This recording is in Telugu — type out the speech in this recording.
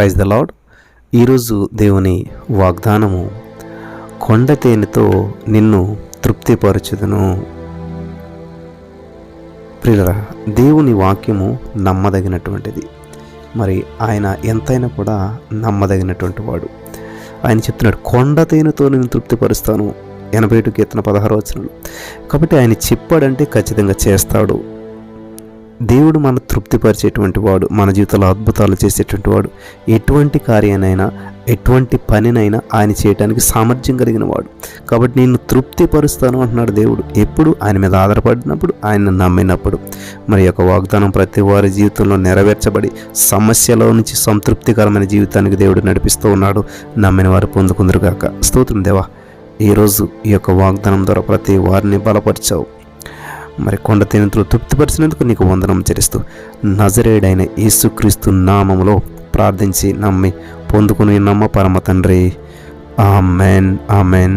ప్రైజ్ ద లాడ్ ఈరోజు దేవుని వాగ్దానము కొండ తేనెతో నిన్ను తృప్తిపరచుదును. ప్రియులరా దేవుని వాక్యము నమ్మదగినటువంటిది. మరి ఆయన ఎంతైనా కూడా నమ్మదగినటువంటి వాడు. ఆయన చెప్తున్నాడు కొండ తేనెతో నేను తృప్తిపరుస్తాను. ఎనభై ఏడు కీర్తన పదహారు వచనంలో. కాబట్టి ఆయన చెప్పాడంటే ఖచ్చితంగా చేస్తాడు. దేవుడు మన తృప్తిపరిచేటువంటి వాడు మన జీవితంలో అద్భుతాలు చేసేటువంటి వాడు. ఎటువంటి కార్యానైనా ఎటువంటి పనినైనా ఆయన చేయడానికి సామర్థ్యం కలిగిన వాడు. కాబట్టి నేను తృప్తిపరుస్తాను అంటున్నాడు దేవుడు. ఎప్పుడు? ఆయన మీద ఆధారపడినప్పుడు ఆయన నమ్మినప్పుడు. మరి యొక్క వాగ్దానం ప్రతి వారి జీవితంలో నెరవేర్చబడి సమస్యలో నుంచి సంతృప్తికరమైన జీవితానికి దేవుడు నడిపిస్తూ ఉన్నాడు. నమ్మిన వారు పొందుకుందరుగాక స్తోత్రం దేవా. ఈరోజు ఈ యొక్క వాగ్దానం ద్వారా ప్రతి వారిని బలపరిచావు. మరి కొండ తినతులు తృప్తిపరిచినందుకు నీకు వందనం చెల్లిస్తూ నజరేడైన యేసుక్రీస్తు నామములో ప్రార్థించి నమ్మి పొందుకుని నమ్మ పరమ తండ్రి. Amen amen.